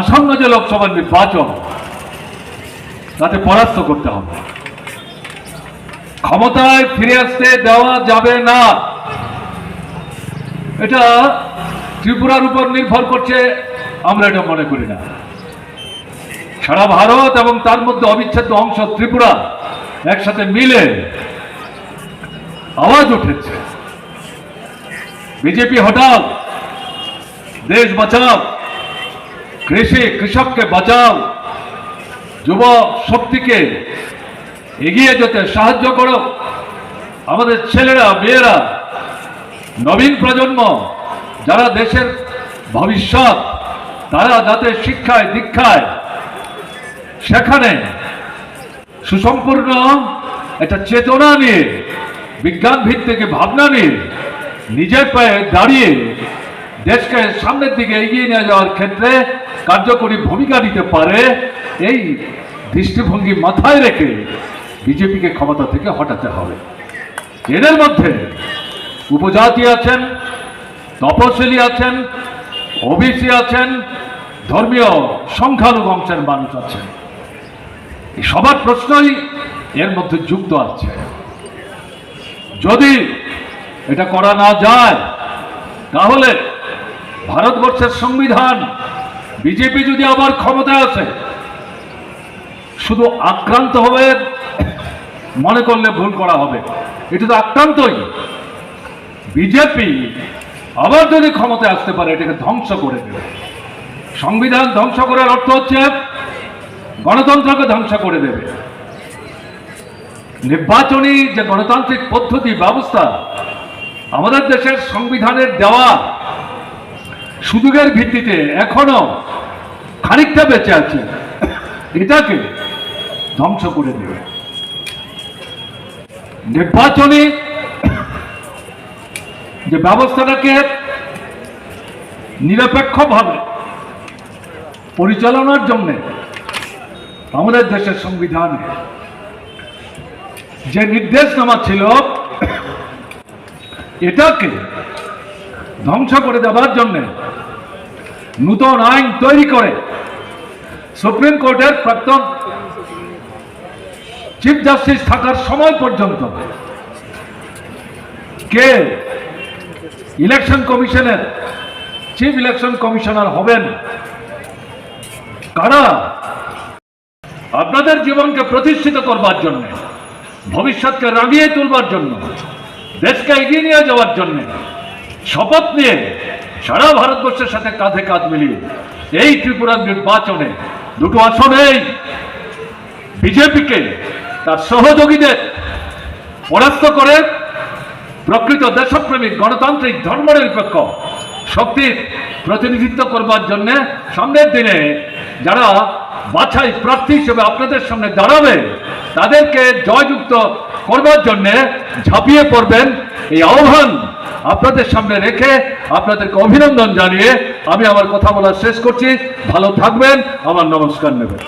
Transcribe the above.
আসন্ন যে লোকসভা নির্বাচন, তাতে পরাস্ত করতে হবে। ক্ষমতায় ফিরে আসতে দেওয়া যাবে না। এটা ত্রিপুরার উপর নির্ভর করছে, আমরা এটা মনে করি না। সারা ভারত এবং তার মধ্যে অবিচ্ছেদ্য অংশ ত্রিপুরা একসাথে মিলে আওয়াজ উঠেছে। বিজেপি হঠাৎ, দেশ বাঁচাও। কৃষি কৃষককে বাঁচাও যুব শক্তিকে এগিয়ে যেতে সাহায্য করো। আমাদের ছেলেরা, মেয়েরা, নবীন প্রজন্ম, যারা দেশের ভবিষ্যৎ, তারা যাতে শিক্ষায়, দীক্ষায়, সেখানে সুসম্পূর্ণ একটা চেতনা নিয়ে বিজ্ঞান ভিত্তিক ভাবনা নিয়ে, নিজের পায়ে দাঁড়িয়ে দেশকে সামনের দিকে এগিয়ে নিয়ে যাওয়ার ক্ষেত্রে কার্যকরী ভূমিকা নিতে পারে, এই দৃষ্টিভঙ্গি মাথায় রেখে বিজেপিকে ক্ষমতা থেকে হটাতে হবে। এদের মধ্যে উপজাতি আছেন, তপশিলি আছেন, ওবিসি আছেন, ধর্মীয় সংখ্যালঘু অংশের মানুষ আছেন। সবার প্রশ্নই এর মধ্যে যুক্ত আছে। যদি এটা করা না যায়, তাহলে ভারতবর্ষের সংবিধান, বিজেপি যদি আবার ক্ষমতায় আসে, শুধু আক্রান্ত হবে, মনে করলে ভুল করা হবে। এটা তো আক্রান্তই। বিজেপি আবার যদি ক্ষমতায় আসতে পারে, এটাকে ধ্বংস করে দেবে। সংবিধান ধ্বংস করার অর্থ হচ্ছে, গণতন্ত্রকে ধ্বংস করে দেবে। নির্বাচনী যে গণতান্ত্রিক পদ্ধতি, ব্যবস্থা, আমাদের দেশের সংবিধানের দেওয়া সুযোগের ভিত্তিতে এখনও খানিকটা বেঁচে আছে। এটাকে ধ্বংস করে দেবে। নির্বাচনী যে ব্যবস্থাটাকে নিরপেক্ষভাবে পরিচালনার জন্য আমাদের দেশের সংবিধানে যে নির্দেশনামা ছিল, এটাকে ধ্বংস করে দেওয়ার জন্য নূতন আইন তৈরি করে সুপ্রিম কোর্টের প্রাক্তন চিফ জাস্টিস থাকার সময় পর্যন্ত কে ইলেকশন কমিশনের, চিফ ইলেকশন কমিশনার হবেন? কারা? আপনাদের জীবনকে প্রতিষ্ঠিত করবার জন্য, ভবিষ্যৎকে রাঙিয়ে তুলবার জন্য, দেশকে এগিয়ে নিয়ে যাওয়ার জন্য শপথ নিয়ে সারা ভারতবর্ষের সাথে কাঁধে কাঁধ মিলিয়ে এই ত্রিপুরার নির্বাচনে দুটো আসনেই বিজেপিকে তার সহযোগীদের পরাস্ত করে প্রকৃত দেশপ্রেমিক গণতান্ত্রিক ধর্মনিরপেক্ষ শক্তির প্রতিনিধিত্ব করবার জন্য সামনের দিনে যারা বাছাই প্রার্থী হিসেবে আপনাদের সামনে দাঁড়াবে, তাদেরকে জয়যুক্ত করবার জন্য ঝাঁপিয়ে পড়বেন এই আহ্বান। আপনাদের সামনে রেখে আপনাদেরকে অভিনন্দন জানিয়ে আমি আমার কথা বলা শেষ করছি। ভালো থাকবেন, আমার নমস্কার নেবেন।